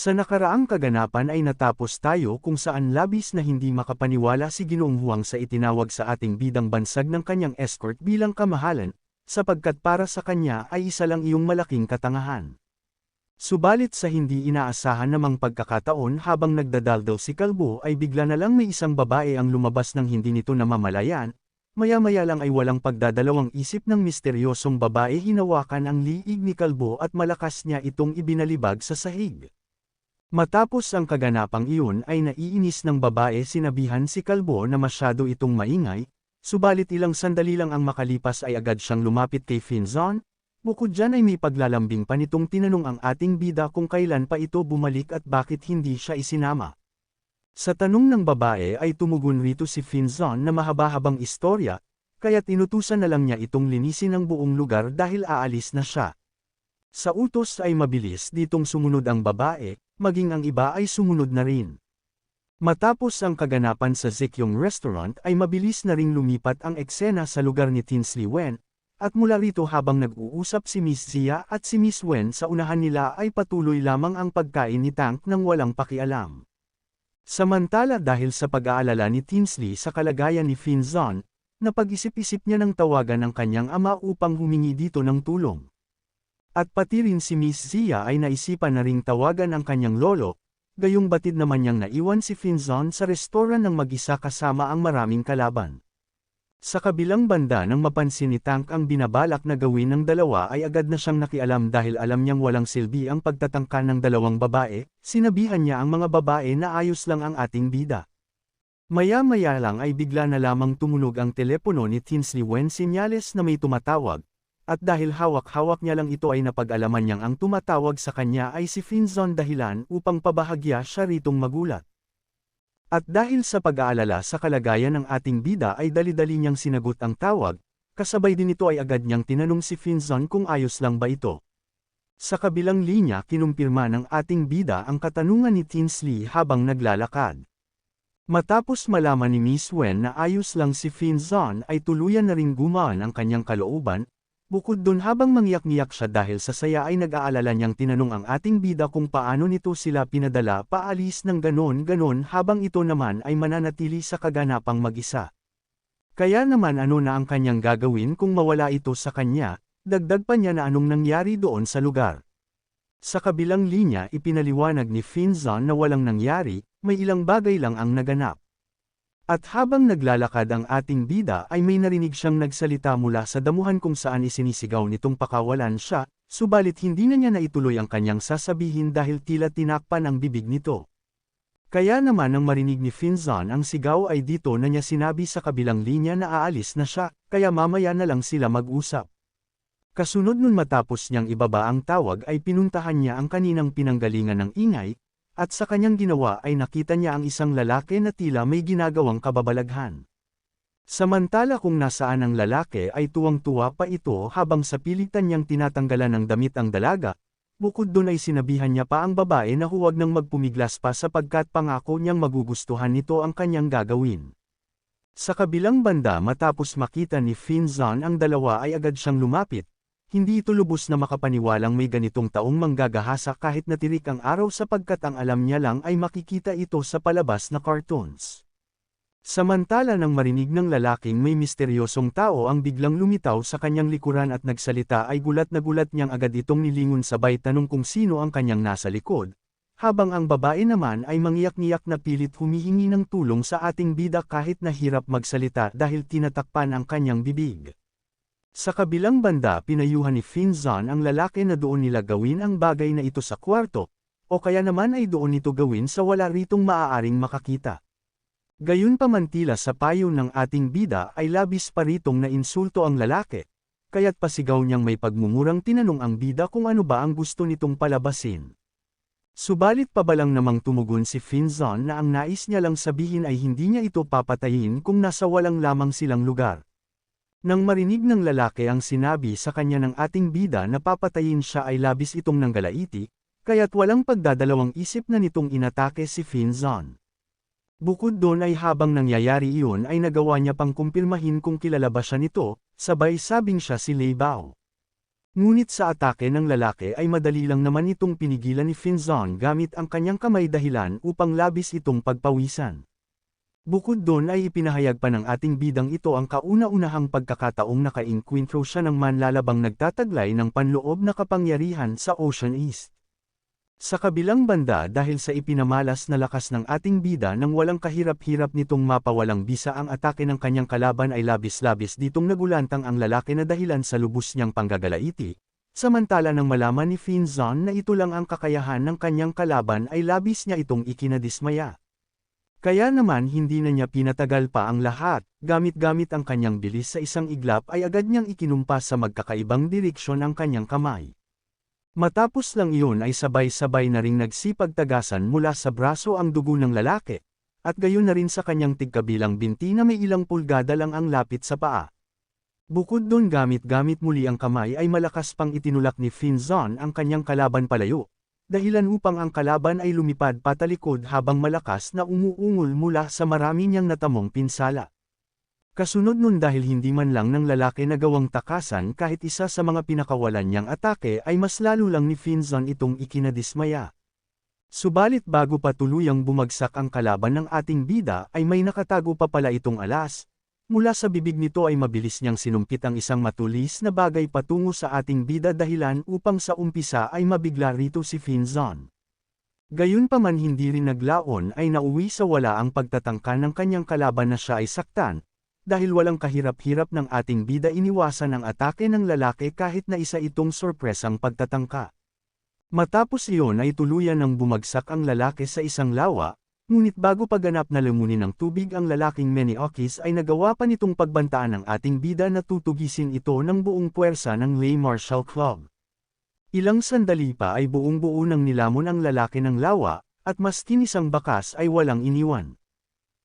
Sa nakaraang kaganapan ay natapos tayo kung saan labis na hindi makapaniwala si Ginoong Huang sa itinawag sa ating bidang bansag ng kanyang escort bilang kamahalan, sapagkat para sa kanya ay isa lang iyong malaking katangahan. Subalit sa hindi inaasahan namang pagkakataon habang nagdadaldal si Kalbo ay bigla na lang may isang babae ang lumabas ng hindi nito namamalayan, maya-maya lang ay walang pagdadalawang isip ng misteryosong babae hinawakan ang liig ni Kalbo at malakas niya itong ibinalibag sa sahig. Matapos ang kaganapang iyon ay naiinis ng babae sinabihan si Kalbo na masyado itong maingay, subalit ilang sandali lang ang makalipas ay agad siyang lumapit kay Finzon, bukod dyan ay may paglalambing pa nitong tinanong ang ating bida kung kailan pa ito bumalik at bakit hindi siya isinama. Sa tanong ng babae ay tumugon rito si Finzon na mahaba-habang istorya, kaya tinutusan na lang niya itong linisin ang buong lugar dahil aalis na siya. Sa utos ay mabilis ditong sumunod ang babae, maging ang iba ay sumunod na rin. Matapos ang kaganapan sa Zekyong Restaurant ay mabilis na ring lumipat ang eksena sa lugar ni Tinsley Wen, at mula rito habang nag-uusap si Miss Zia at si Miss Wen sa unahan nila ay patuloy lamang ang pagkain ni Tank ng walang pakialam. Samantala dahil sa pag-aalala ni Tinsley sa kalagayan ni Finzon, napag-isip-isip niya ng tawagan ang kanyang ama upang humingi dito ng tulong. At pati rin si Miss Zia ay naisipan na ring tawagan ang kanyang lolo, gayong batid naman niyang naiwan si Finzon sa restoran ng mag-isa kasama ang maraming kalaban. Sa kabilang banda nang mapansin ni Tank ang binabalak na gawin ng dalawa ay agad na siyang nakialam dahil alam niyang walang silbi ang pagtatangka ng dalawang babae, sinabihan niya ang mga babae na ayos lang ang ating bida. Maya-maya lang ay bigla na lamang tumunog ang telepono ni Tinsley Wen sinyales na may tumatawag, at dahil hawak-hawak niya lang ito ay napag-alaman niyang ang tumatawag sa kanya ay si Finzon dahilan upang pabahagya siya ritong magulat. At dahil sa pag-aalala sa kalagayan ng ating bida ay dali-dali niyang sinagot ang tawag, kasabay din ito ay agad niyang tinanong si Finzon kung ayos lang ba ito. Sa kabilang linya kinumpirma ng ating bida ang katanungan ni Tinsley habang naglalakad. Matapos malaman ni Miss Wen na ayos lang si Finzon ay tuluyan na ring gumaan ang kanyang kalooban, Bukod dun habang mangyak-ngiyak siya dahil sa saya ay nag-aalala niyang tinanong ang ating bida kung paano nito sila pinadala paalis ng ganon-ganon habang ito naman ay mananatili sa kaganapang mag-isa. Kaya naman ano na ang kanyang gagawin kung mawala ito sa kanya, dagdag pa niya na anong nangyari doon sa lugar. Sa kabilang linya ipinaliwanag ni Finzon na walang nangyari, may ilang bagay lang ang naganap. At habang naglalakad ang ating bida ay may narinig siyang nagsalita mula sa damuhan kung saan isinisigaw nitong pakawalan siya, subalit hindi na niya naituloy ang kanyang sasabihin dahil tila tinakpan ang bibig nito. Kaya naman nang marinig ni Finzon ang sigaw ay dito na niya sinabi sa kabilang linya na aalis na siya, kaya mamaya na lang sila mag-usap. Kasunod nun matapos niyang ibaba ang tawag ay pinuntahan niya ang kaninang pinanggalingan ng ingay, at sa kanyang ginawa ay nakita niya ang isang lalaki na tila may ginagawang kababalaghan. Samantala kung nasaan ang lalaki ay tuwang-tuwa pa ito habang sa pilitan niyang tinatanggalan ng damit ang dalaga, bukod doon ay sinabihan niya pa ang babae na huwag nang magpumiglas pa sapagkat pangako niyang magugustuhan nito ang kanyang gagawin. Sa kabilang banda matapos makita ni Finzon ang dalawa ay agad siyang lumapit, hindi ito lubos na makapaniwalang may ganitong taong manggagahasa kahit natirik ang araw sapagkat ang alam niya lang ay makikita ito sa palabas na cartoons. Samantala nang marinig ng lalaking may misteryosong tao ang biglang lumitaw sa kanyang likuran at nagsalita ay gulat na gulat niyang agad itong nilingon sabay tanong kung sino ang kanyang nasa likod, habang ang babae naman ay mangiyak-ngiyak na pilit humihingi ng tulong sa ating bida kahit nahirap magsalita dahil tinatakpan ang kanyang bibig. Sa kabilang banda pinayuhan ni Finzon ang lalaki na doon nila gawin ang bagay na ito sa kwarto, o kaya naman ay doon ito gawin sa wala ritong maaaring makakita. Gayun pamantila sa payo ng ating bida ay labis pa ritong na insulto ang lalaki, kaya't pasigaw niyang may pagmumurang tinanong ang bida kung ano ba ang gusto nitong palabasin. Subalit pabalang namang tumugon si Finzon na ang nais niya lang sabihin ay hindi niya ito papatayin kung nasa walang lamang silang lugar. Nang marinig ng lalaki ang sinabi sa kanya ng ating bida na papatayin siya ay labis itong nanggalaiti, kaya't walang pagdadalawang isip na nitong inatake si Finzon. Bukod doon ay habang nangyayari iyon ay nagawa niya pang kumpirmahin kung kilala ba siya nito, sabay sabing siya si Lei Bao. Ngunit sa atake ng lalaki ay madali lang naman itong pinigilan ni Finzon gamit ang kanyang kamay dahilan upang labis itong pagpawisan. Bukod doon ay ipinahayag pa ng ating bidang ito ang kauna-unahang pagkakataong naka-encuentro siya ng manlalabang nagtataglay ng panloob na kapangyarihan sa Ocean East. Sa kabilang banda dahil sa ipinamalas na lakas ng ating bida nang walang kahirap-hirap nitong mapawalang bisa ang atake ng kanyang kalaban ay labis-labis ditong nagulantang ang lalaki na dahilan sa lubos niyang panggagalaiti, samantala nang malaman ni Finzon na ito lang ang kakayahan ng kanyang kalaban ay labis niya itong ikinadismaya. Kaya naman hindi na niya pinatagal pa ang lahat, gamit-gamit ang kanyang bilis sa isang iglap ay agad niyang ikinumpas sa magkakaibang direksyon ang kanyang kamay. Matapos lang iyon ay sabay-sabay na ring nagsipagtagasan mula sa braso ang dugo ng lalaki, at gayon na rin sa kanyang tigkabilang binti na may ilang pulgada lang ang lapit sa paa. Bukod doon gamit-gamit muli ang kamay ay malakas pang itinulak ni Finzon ang kanyang kalaban palayo, dahilan upang ang kalaban ay lumipad patalikod habang malakas na umuungol mula sa marami niyang natamong pinsala. Kasunod nun dahil hindi man lang ng lalaki nagawang takasan kahit isa sa mga pinakawalan niyang atake ay mas lalo lang ni Finzon itong ikinadismaya. Subalit bago pa tuluyang bumagsak ang kalaban ng ating bida ay may nakatago pa pala itong alas. Mula sa bibig nito ay mabilis niyang sinumpit ang isang matulis na bagay patungo sa ating bida dahilan upang sa umpisa ay mabigla rito si Finzon. Gayunpaman hindi rin naglaon ay nauwi sa wala ang pagtatangka ng kanyang kalaban na siya ay saktan, dahil walang kahirap-hirap ng ating bida iniwasan ang atake ng lalaki kahit na isa itong sorpresang pagtatangka. Matapos iyon ay tuluyan ng bumagsak ang lalaki sa isang lawa, ngunit bago paganap na lumunin ng tubig ang lalaking Meniokis ay nagawa pa nitong pagbantaan ng ating bida na tutugisin ito ng buong puwersa ng Lay Martial Club. Ilang sandali pa ay buong buo nang nilamon ang lalaki ng lawa, at maskin isang bakas ay walang iniwan.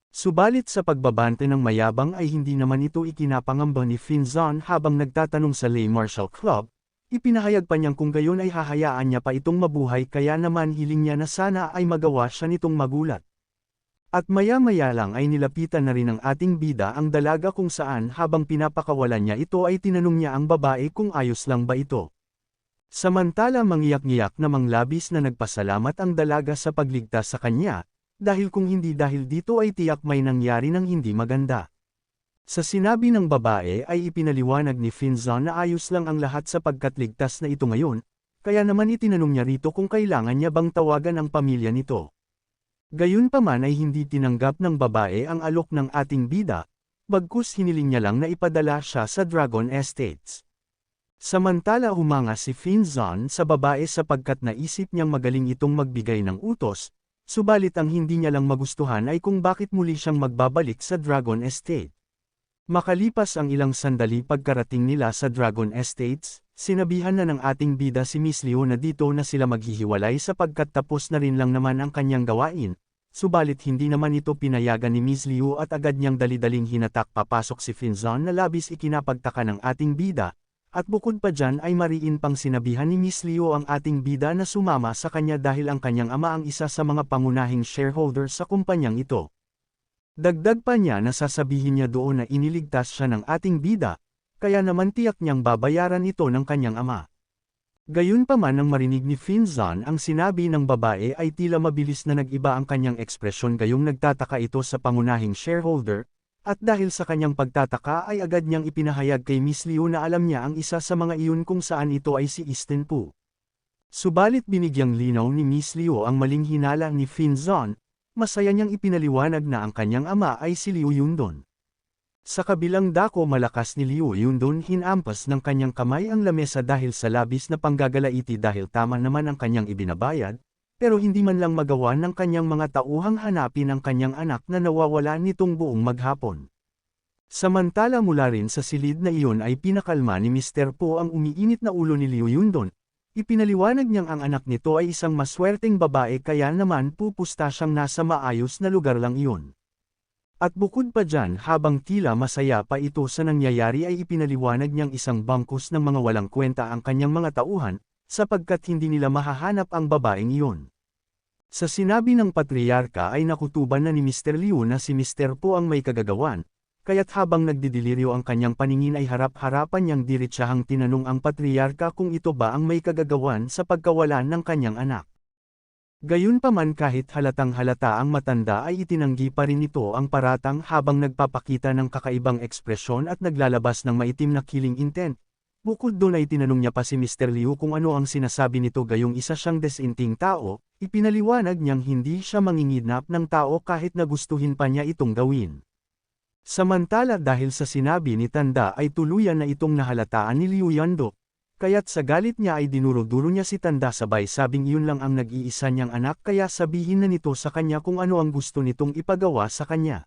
Subalit sa pagbabante ng mayabang ay hindi naman ito ikinapangamba ni Finzon habang nagtatanong sa Lay Martial Club, ipinahayag pa niyang kung gayon ay hahayaan niya pa itong mabuhay kaya naman hiling niya na sana ay magawa siya nitong magulat. At maya-maya lang ay nilapitan na rin ng ating bida ang dalaga kung saan habang pinapakawalan niya ito ay tinanong niya ang babae kung ayos lang ba ito. Samantala mangiyak-ngiyak na manglabis na nagpasalamat ang dalaga sa pagligtas sa kanya, dahil kung hindi dahil dito ay tiyak may nangyari ng hindi maganda. Sa sinabi ng babae ay ipinaliwanag ni Finzon na ayos lang ang lahat sapagkat ligtas na ito ngayon, kaya naman itinanong niya rito kung kailangan niya bang tawagan ang pamilya nito. Gayunpaman ay hindi tinanggap ng babae ang alok ng ating bida, bagkus hiniling niya lang na ipadala siya sa Dragon Estates. Samantala humanga si Finzon sa babae sapagkat naisip niyang magaling itong magbigay ng utos, Subalit ang hindi niya lang magustuhan ay kung bakit muli siyang magbabalik sa Dragon Estate. Makalipas ang ilang sandali pagkarating nila sa Dragon Estates, sinabihan na ng ating bida si Miss Leo na dito na sila maghihiwalay sapagkat tapos na rin lang naman ang kanyang gawain, subalit hindi naman ito pinayagan ni Miss Liu at agad niyang dalidaling hinatak papasok si Finzon na labis ikinapagtaka ng ating bida, at bukod pa dyan ay mariin pang sinabihan ni Miss Leo ang ating bida na sumama sa kanya dahil ang kanyang ama ang isa sa mga pangunahing shareholder sa kumpanyang ito. Dagdag pa niya na sasabihin niya doon na iniligtas siya ng ating bida, kaya naman tiyak niyang babayaran ito ng kanyang ama. Gayunpaman nang marinig ni Finzon ang sinabi ng babae ay tila mabilis na nag-iba ang kanyang ekspresyon gayong nagtataka ito sa pangunahing shareholder, at dahil sa kanyang pagtataka ay agad niyang ipinahayag kay Miss Liu na alam niya ang isa sa mga iyon kung saan ito ay si Easton Pu. Subalit binigyang linaw ni Miss Liu ang maling hinala ni Finzon, masaya niyang ipinaliwanag na ang kanyang ama ay si Liu Yundon. Sa kabilang dako malakas ni Liu Yundon hinampas ng kanyang kamay ang lamesa dahil sa labis na panggagalaiti dahil tama naman ang kanyang ibinabayad, pero hindi man lang magawa ng kanyang mga tauhang hanapin ang kanyang anak na nawawala nitong buong maghapon. Samantala mula rin sa silid na iyon ay pinakalma ni Mr. Po ang umiinit na ulo ni Liu Yundon. Ipinaliwanag niyang ang anak nito ay isang maswerteng babae kaya naman pupusta siyang nasa maayos na lugar lang iyon. At bukod pa dyan habang tila masaya pa ito sa nangyayari ay ipinaliwanag niyang isang bangkus ng mga walang kwenta ang kanyang mga tauhan, sapagkat hindi nila mahahanap ang babaeng iyon. Sa sinabi ng patriarka ay nakutuban na ni Mr. Liu na si Mr. Po ang may kagagawan, kaya't habang nagdidiliryo ang kanyang paningin ay harap-harapan niyang diretsahang tinanong ang patriarka kung ito ba ang may kagagawan sa pagkawalan ng kanyang anak. Gayunpaman kahit halatang halata ang matanda ay itinanggi pa rin ito ang paratang habang nagpapakita ng kakaibang ekspresyon at naglalabas ng maitim na killing intent. Bukod doon ay tinanong niya pa si Mr. Liu kung ano ang sinasabi nito gayong isa siyang desinting tao, ipinaliwanag niyang hindi siya mangingidnap ng tao kahit nagustuhin pa niya itong gawin. Samantala dahil sa sinabi ni Tanda ay tuluyan na itong nahalataan ni Liu Yando, kaya't sa galit niya ay dinuro-duro niya si Tanda sabay sabing iyon lang ang nag-iisa niyang anak kaya sabihin na nito sa kanya kung ano ang gusto nitong ipagawa sa kanya.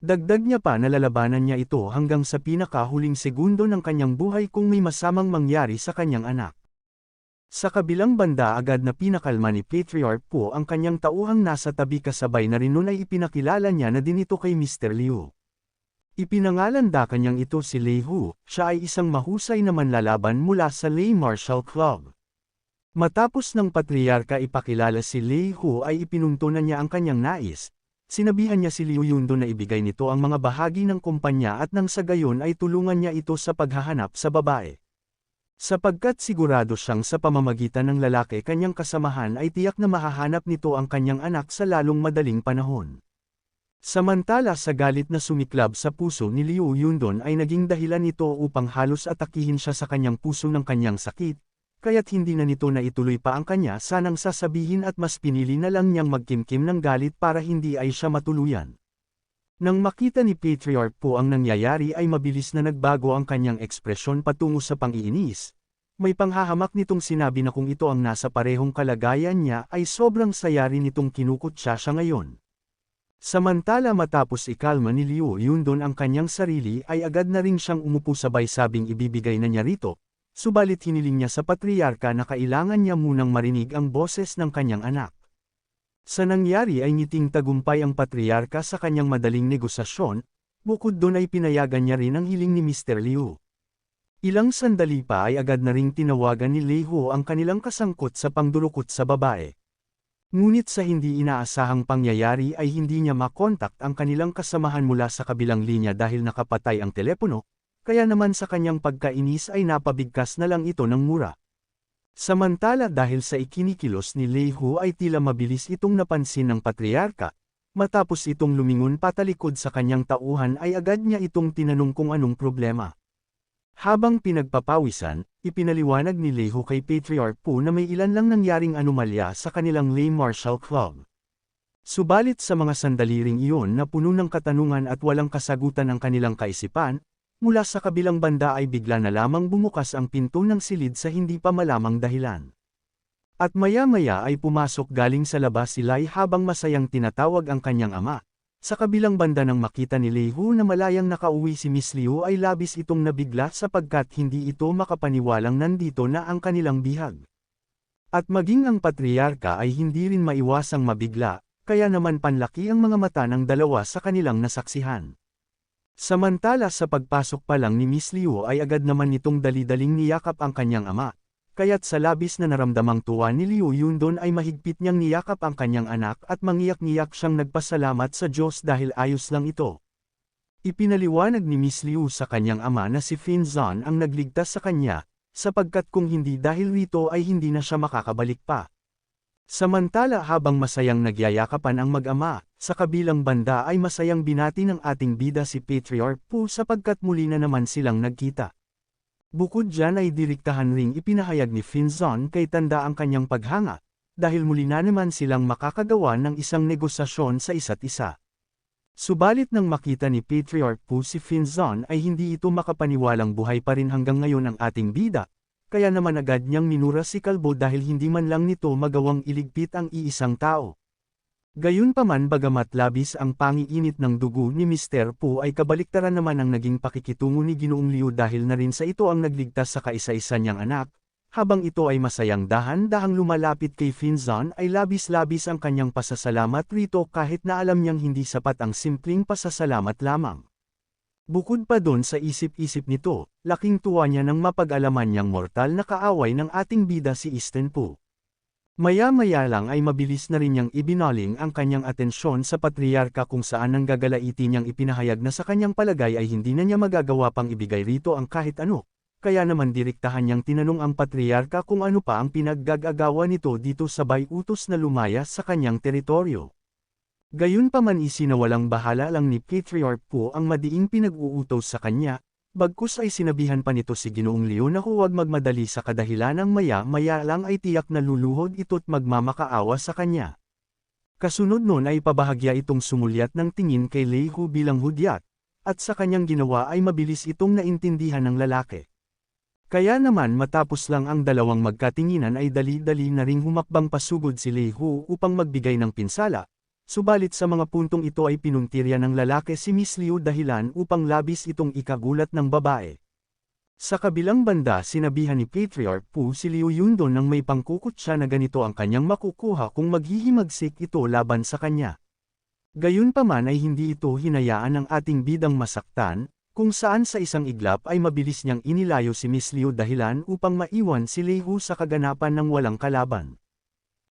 Dagdag niya pa na lalabanan niya ito hanggang sa pinakahuling segundo ng kanyang buhay kung may masamang mangyari sa kanyang anak. Sa kabilang banda agad na pinakalma ni Patriarch Po ang kanyang tauhang nasa tabi kasabay na rin nun ay ipinakilala niya na din ito kay Mr. Liu. Ipinangalan da kanyang ito si Lei Hu, siya ay isang mahusay na manlalaban mula sa Lei Martial Club. Matapos ng patriarka ipakilala si Lei Hu ay ipinuntunan niya ang kanyang nais, sinabihan niya si Liu Yundo na ibigay nito ang mga bahagi ng kumpanya at nang sa gayon ay tulungan niya ito sa paghahanap sa babae. Sapagkat sigurado siyang sa pamamagitan ng lalaki kanyang kasamahan ay tiyak na mahahanap nito ang kanyang anak sa lalong madaling panahon. Samantala sa galit na sumiklab sa puso ni Liu Yundon ay naging dahilan nito upang halos atakihin siya sa kanyang puso ng kanyang sakit, kaya't hindi na nito na ituloy pa ang kanya sanang sasabihin at mas pinili na lang niyang magkimkim ng galit para hindi ay siya matuluyan. Nang makita ni Patriarch po ang nangyayari ay mabilis na nagbago ang kanyang ekspresyon patungo sa pangiinis. May panghahamak nitong sinabi na kung ito ang nasa parehong kalagayan niya ay sobrang saya rin nitong kinukutsa siya ngayon. Samantala matapos ikalma ni Liu Yundon ang kanyang sarili ay agad na ring siyang umupo sabay sabing ibibigay na niya rito, subalit hiniling niya sa patriarka na kailangan niya munang marinig ang boses ng kanyang anak. Sa nangyari ay ngiting tagumpay ang patriarka sa kanyang madaling negosasyon, bukod doon ay pinayagan niya rin ang hiling ni Mr. Liu. Ilang sandali pa ay agad na ring tinawagan ni Lei Hu ang kanilang kasangkot sa pangdurukot sa babae. Ngunit sa hindi inaasahang pangyayari ay hindi niya makontak ang kanilang kasamahan mula sa kabilang linya dahil nakapatay ang telepono, kaya naman sa kanyang pagkainis ay napabigkas na lang ito ng mura. Samantala dahil sa ikinikilos ni Lei Hu ay tila mabilis itong napansin ng patriarka, matapos itong lumingon patalikod sa kanyang tauhan ay agad niya itong tinanong kung anong problema. Habang pinagpapawisan, ipinaliwanag ni Leho kay Patriarch Po na may ilan lang nangyaring anomalya sa kanilang Lay Martial Club. Subalit sa mga sandali ring iyon na puno ng katanungan at walang kasagutan ng kanilang kaisipan, mula sa kabilang banda ay bigla na lamang bumukas ang pinto ng silid sa hindi pa malamang dahilan. At maya-maya ay pumasok galing sa labas si Lai habang masayang tinatawag ang kanyang ama, sa kabilang banda nang makita ni Leihu na malayang nakauwi si Miss Liu ay labis itong nabigla sapagkat hindi ito makapaniwalang nandito na ang kanilang bihag. At maging ang patriarka ay hindi rin maiwasang mabigla, kaya naman panlaki ang mga mata ng dalawa sa kanilang nasaksihan. Samantala sa pagpasok pa lang ni Miss Liu ay agad naman nitong dali-daling niyakap ang kanyang ama, kaya't sa labis na naramdamang tuwa ni Liu Yundon ay mahigpit niyang niyakap ang kanyang anak at mangiyak-ngiyak siyang nagpasalamat sa Diyos dahil ayos lang ito. Ipinaliwanag ni Miss Liu sa kanyang ama na si Fin Zan ang nagligtas sa kanya, sapagkat kung hindi dahil rito ay hindi na siya makakabalik pa. Samantala habang masayang nagyayakapan ang mag-ama, sa kabilang banda ay masayang binati ng ating bida si Patriarch Po sapagkat muli na naman silang nagkita. Bukod dyan ay diriktahan ring ipinahayag ni Finzon kay Tanda ang kanyang paghanga, dahil muli na naman silang makakagawa ng isang negosasyon sa isa't isa. Subalit nang makita ni Patriarch Po si Finzon ay hindi ito makapaniwalang buhay pa rin hanggang ngayon ang ating bida, kaya naman agad niyang minura si Kalbo dahil hindi man lang nito magawang iligpit ang iisang tao. Gayunpaman bagamat labis ang pangiinit ng dugo ni Mr. Po ay kabaliktaran naman ang naging pakikitungo ni Ginoong Liu dahil na rin sa ito ang nagligtas sa kaisa-isa niyang anak, habang ito ay masayang dahan-dahang lumalapit kay Finzon ay labis-labis ang kanyang pasasalamat rito kahit na alam niyang hindi sapat ang simpleng pasasalamat lamang. Bukod pa doon sa isip-isip nito, laking tuwa niya nang mapag-alaman niyang mortal na kaaway ng ating bida si Easton Po. Maya-maya lang ay mabilis na rin niyang ibinaling ang kanyang atensyon sa patriarka kung saan ang gagalaiti niyang ipinahayag na sa kanyang palagay ay hindi na niya magagawa pang ibigay rito ang kahit ano, kaya naman direktahan niyang tinanong ang patriarka kung ano pa ang pinaggagagawa nito dito sabay utos na lumaya sa kanyang teritoryo. Gayunpaman isinawalang bahala lang ni Patriarch Po ang madiing pinag-uutos sa kanya, bagkus ay sinabihan pa nito si Ginoong Leo na huwag magmadali sa kadahilanang maya-maya lang ay tiyak na luluhod ito't magmamakaawa sa kanya. Kasunod nun ay pabahagya itong sumulyat ng tingin kay Lehu bilang hudyat, at sa kanyang ginawa ay mabilis itong naintindihan ng lalaki. Kaya naman matapos lang ang dalawang magkatinginan ay dali-dali na ring humakbang pasugod si Lehu upang magbigay ng pinsala, subalit sa mga puntong ito ay pinuntirya ng lalaki si Miss Liu dahilan upang labis itong ikagulat ng babae. Sa kabilang banda sinabihan ni Patriarch Pu si Liu Yundon nang may pangkukot na ganito ang kanyang makukuha kung maghihimagsik ito laban sa kanya. Gayunpaman ay hindi ito hinayaan ng ating bidang masaktan, kung saan sa isang iglap ay mabilis niyang inilayo si Miss Liu dahilan upang maiwan si Lehu sa kaganapan ng walang kalaban.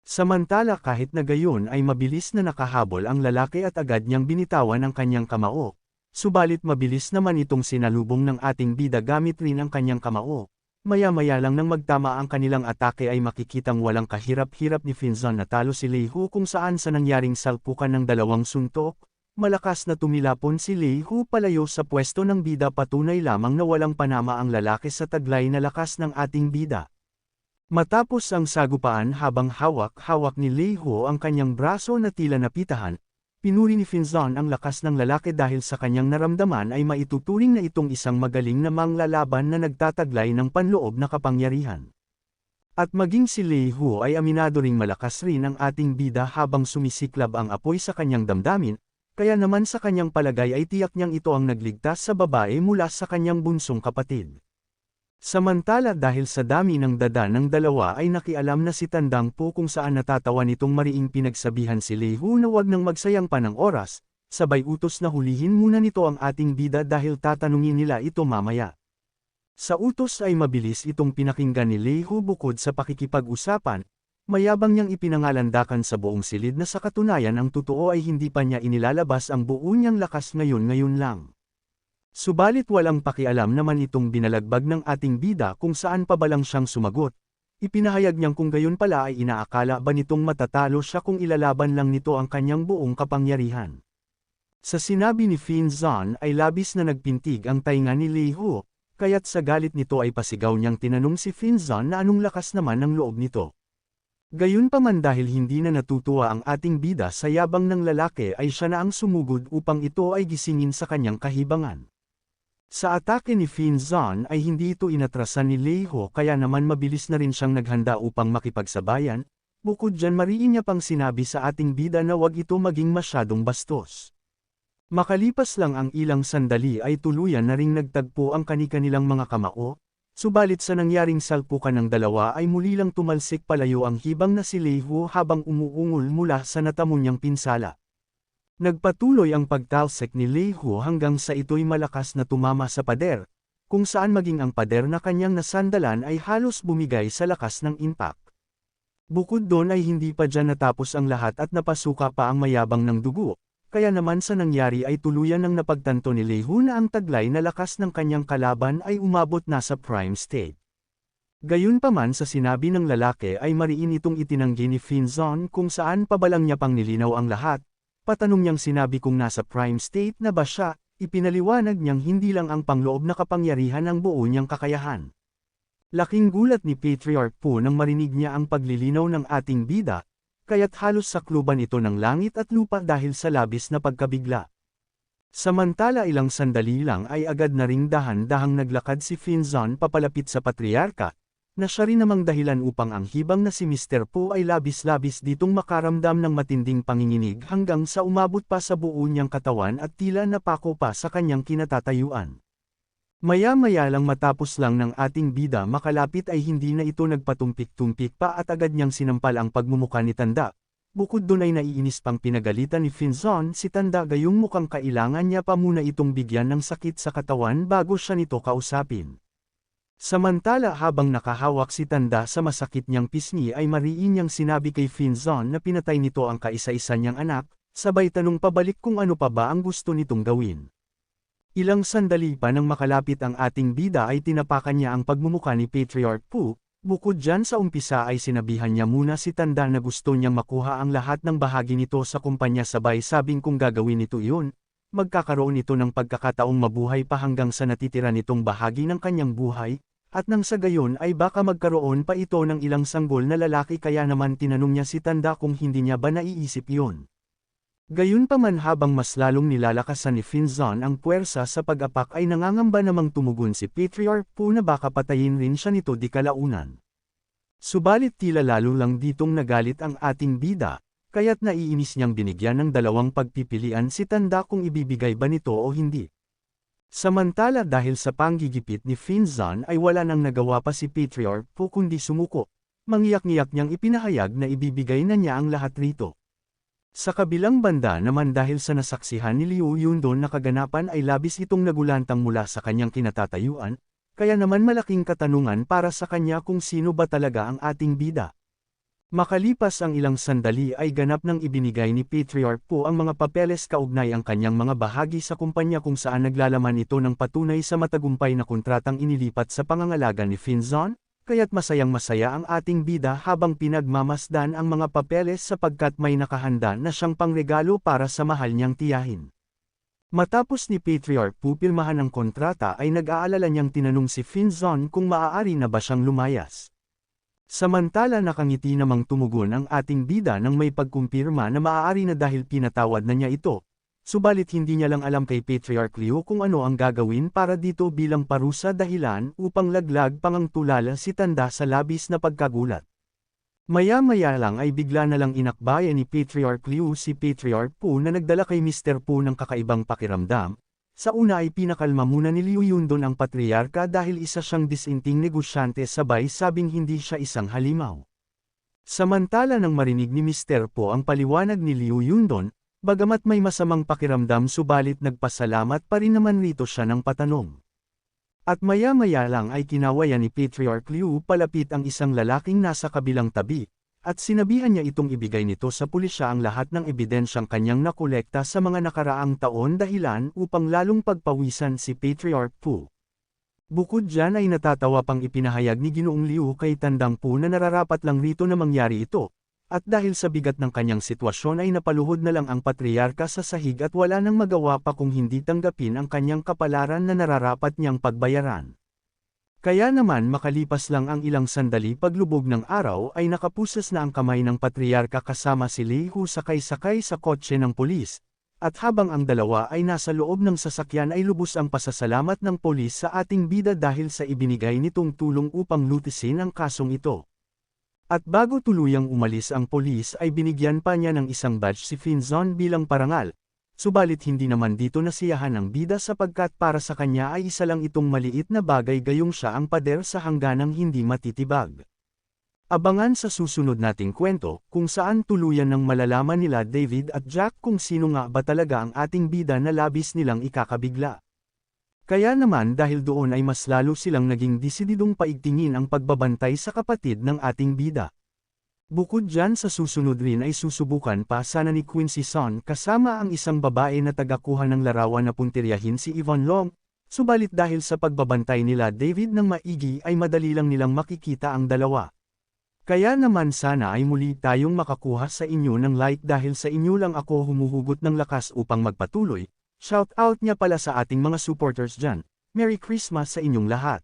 Samantala kahit na gayon ay mabilis na nakahabol ang lalaki at agad niyang binitawan ang kanyang kamao. Subalit mabilis naman itong sinalubong ng ating bida gamit rin ang kanyang kamao. Maya-maya lang nang magtama ang kanilang atake ay makikitang walang kahirap-hirap ni Finzon na talo si Leihu kung saan sa nangyaring salpukan ng dalawang suntok, malakas na tumilapon si Leihu palayo sa pwesto ng bida patunay lamang na walang panama ang lalaki sa taglay na lakas ng ating bida. Matapos ang sagupaan habang hawak-hawak ni Leiho ang kanyang braso na tila napitahan, pinuri ni Finzon ang lakas ng lalaki dahil sa kanyang naramdaman ay maituturing na itong isang magaling na manglalaban na nagtataglay ng panloob na kapangyarihan. At maging si Leiho ay aminado ring malakas rin ang ating bida habang sumisiklab ang apoy sa kanyang damdamin, kaya naman sa kanyang palagay ay tiyak niyang ito ang nagligtas sa babae mula sa kanyang bunsong kapatid. Samantala dahil sa dami ng dada ng dalawa ay nakialam na si Tandang po kung saan natatawa nitong mariing pinagsabihan si Lehu na wag nang magsayang pa ng oras, sabay utos na hulihin muna nito ang ating bida dahil tatanungin nila ito mamaya. Sa utos ay mabilis itong pinakinggan ni Lehu bukod sa pakikipag-usapan, mayabang niyang ipinangalandakan sa buong silid na sa katunayan ang totoo ay hindi pa niya inilalabas ang buo niyang lakas ngayon-ngayon lang. Subalit walang pakialam naman itong binalagbag ng ating bida kung saan pa balang siyang sumagot. Ipinahayag niyang kung gayon pala ay inaakala ba nitong matatalo siya kung ilalaban lang nito ang kanyang buong kapangyarihan. Sa sinabi ni Fin Zan ay labis na nagpintig ang tainga ni Li Hu, kaya't sa galit nito ay pasigaw niyang tinanong si Fin Zan na anong lakas naman ng loob nito. Gayunpaman dahil hindi na natutuwa ang ating bida sa yabang ng lalaki ay siya na ang sumugod upang ito ay gisingin sa kanyang kahibangan. Sa atake ni Fin Zan ay hindi ito inatrasan ni Leiho kaya naman mabilis na rin siyang naghanda upang makipagsabayan, bukod dyan mariin niya pang sinabi sa ating bida na wag ito maging masyadong bastos. Makalipas lang ang ilang sandali ay tuluyan na ring nagtagpo ang kani-kanilang mga kamao, subalit sa nangyaring salpukan ng dalawa ay muli lang tumalsik palayo ang hibang na si Leiho habang umuungol mula sa natamon niyang pinsala. Nagpatuloy ang pagtalsik ni Leihu hanggang sa ito'y malakas na tumama sa pader, kung saan maging ang pader na kanyang nasandalan ay halos bumigay sa lakas ng impact. Bukod doon ay hindi pa dyan natapos ang lahat at napasuka pa ang mayabang ng dugo, kaya naman sa nangyari ay tuluyan ng napagtanto ni Leihu na ang taglay na lakas ng kanyang kalaban ay umabot na sa prime state. Gayunpaman sa sinabi ng lalaki ay mariin itong itinanggi ni Finzon kung saan pabalang niya pang nilinaw ang lahat, Patanong niyang sinabi kung nasa prime state na ba siya, ipinaliwanag niyang hindi lang ang pangloob na kapangyarihan ang buo niyang kakayahan. Laking gulat ni Patriarch po nang marinig niya ang paglilinaw ng ating bida, kaya't halos sakluban ito ng langit at lupa dahil sa labis na pagkabigla. Samantala ilang sandali lang ay agad na ring dahan-dahang naglakad si Finzon papalapit sa patriarka, na siya rin namang dahilan upang ang hibang na si Mr. Po ay labis-labis ditong makaramdam ng matinding panginginig hanggang sa umabot pa sa buo niyang katawan at tila napako pa sa kanyang kinatatayuan. Maya-maya lang matapos lang ng ating bida makalapit ay hindi na ito nagpatumpik-tumpik pa at agad niyang sinampal ang pagmumuka ni Tanda. Bukod doon ay naiinis pang pinagalitan ni Finzon si Tanda gayong mukhang kailangan niya pa muna itong bigyan ng sakit sa katawan bago siya nito kausapin. Samantala habang nakahawak si Tanda sa masakit niyang pisngi ay mariin niyang sinabi kay Finzon na pinatay nito ang kaisa-isa niyang anak, sabay tanong pabalik kung ano pa ba ang gusto nitong gawin. Ilang sandali pa nang makalapit ang ating bida ay tinapakan niya ang pagmumuka ni Patriarch Pu, bukod dyan sa umpisa ay sinabihan niya muna si Tanda na gusto niyang makuha ang lahat ng bahagi nito sa kumpanya sabay sabing kung gagawin nito iyon, magkakaroon ito ng pagkakataong mabuhay pa hanggang sa natitira nitong bahagi ng kanyang buhay, at nang sa gayon ay baka magkaroon pa ito ng ilang sanggol na lalaki kaya naman tinanong niya si Tanda kung hindi niya ba naiisip yun. Gayunpaman habang mas lalong nilalakasan ni Finzon ang puwersa sa pag-apak ay nangangamba namang tumugon si Patriarch Pu na baka patayin rin siya nito di kalaunan. Subalit tila lalo lang ditong nagalit ang ating bida, kaya't naiinis niyang binigyan ng dalawang pagpipilian si Tanda kung ibibigay ba nito o hindi. Samantala dahil sa panggigipit ni Finzon ay wala nang nagawa pa si Patriarch Pu kundi sumuko, mangiyak-ngiyak niyang ipinahayag na ibibigay na niya ang lahat rito. Sa kabilang banda naman dahil sa nasaksihan ni Liu Yundon na kaganapan ay labis itong nagulantang mula sa kanyang kinatatayuan, kaya naman malaking katanungan para sa kanya kung sino ba talaga ang ating bida. Makalipas ang ilang sandali ay ganap nang ibinigay ni Patriarch po ang mga papeles kaugnay ang kanyang mga bahagi sa kumpanya kung saan naglalaman ito ng patunay sa matagumpay na kontratang inilipat sa pangangalaga ni Finzon, kaya't masayang masaya ang ating bida habang pinagmamasdan ang mga papeles sapagkat may nakahanda na siyang pangregalo para sa mahal niyang tiyahin. Matapos ni Patriarch pupilmahan ang kontrata ay nag-aalala niyang tinanong si Finzon kung maaari na ba siyang lumayas. Samantala nakangiti namang tumugon ang ating bida nang may pagkumpirma na maaari na dahil pinatawad na niya ito, Subalit hindi niya lang alam kay Patriarch Leo kung ano ang gagawin para dito bilang parusa dahilan upang laglag pang ang tulala si Tanda sa labis na pagkagulat. Maya-maya lang ay bigla na lang inakbayan ni Patriarch Liu si Patriarch Pu na nagdala kay Mr. Pu ng kakaibang pakiramdam. Sa una ay pinakalma muna ni Liu Yundon ang patriarka dahil isa siyang disinting negosyante sabay sabing hindi siya isang halimaw. Samantala nang marinig ni Mr. Po ang paliwanag ni Liu Yundon, Bagamat may masamang pakiramdam subalit nagpasalamat pa rin naman rito siya ng patanong. At maya-maya lang ay kinawayan ni Patriarch Liu palapit ang isang lalaking nasa kabilang tabi, at sinabihan niya itong ibigay nito sa pulisya ang lahat ng ebidensyang kanyang nakolekta sa mga nakaraang taon dahilan upang lalong pagpawisan si Patriarch Pu. Bukod dyan ay natatawa pang ipinahayag ni Ginoong Liu kay Tandang Pu na nararapat lang rito na mangyari ito, at dahil sa bigat ng kanyang sitwasyon ay napaluhod na lang ang patriarka sa sahig at wala nang magawa pa kung hindi tanggapin ang kanyang kapalaran na nararapat niyang pagbayaran. Kaya naman makalipas lang ang ilang sandali paglubog ng araw ay nakapusas na ang kamay ng patriarka kasama si Lihu sakay-sakay sa kotse ng polis, at habang ang dalawa ay nasa loob ng sasakyan ay lubos ang pasasalamat ng polis sa ating bida dahil sa ibinigay nitong tulong upang lutisin ang kasong ito. At bago tuluyang umalis ang polis ay binigyan pa niya ng isang badge si Finzon bilang parangal, subalit hindi naman dito nasiyahan ang bida sapagkat para sa kanya ay isa lang itong maliit na bagay gayong siya ang pader sa hangganang hindi matitibag. Abangan sa susunod nating kwento kung saan tuluyan ng malalaman nila David at Jack kung sino nga ba talaga ang ating bida na labis nilang ikakabigla. Kaya naman dahil doon ay mas lalo silang naging disididong paigtingin ang pagbabantay sa kapatid ng ating bida. Bukod dyan sa susunod rin ay susubukan pa sana ni Quincy Son kasama ang isang babae na tagakuha ng larawan na puntiryahin si Yvonne Long, subalit dahil sa pagbabantay nila David ng maigi ay madali lang nilang makikita ang dalawa. Kaya naman sana ay muli tayong makakuha sa inyo ng like dahil sa inyo lang ako humuhugot ng lakas upang magpatuloy, Shout out niya pala sa ating mga supporters dyan. Merry Christmas sa inyong lahat.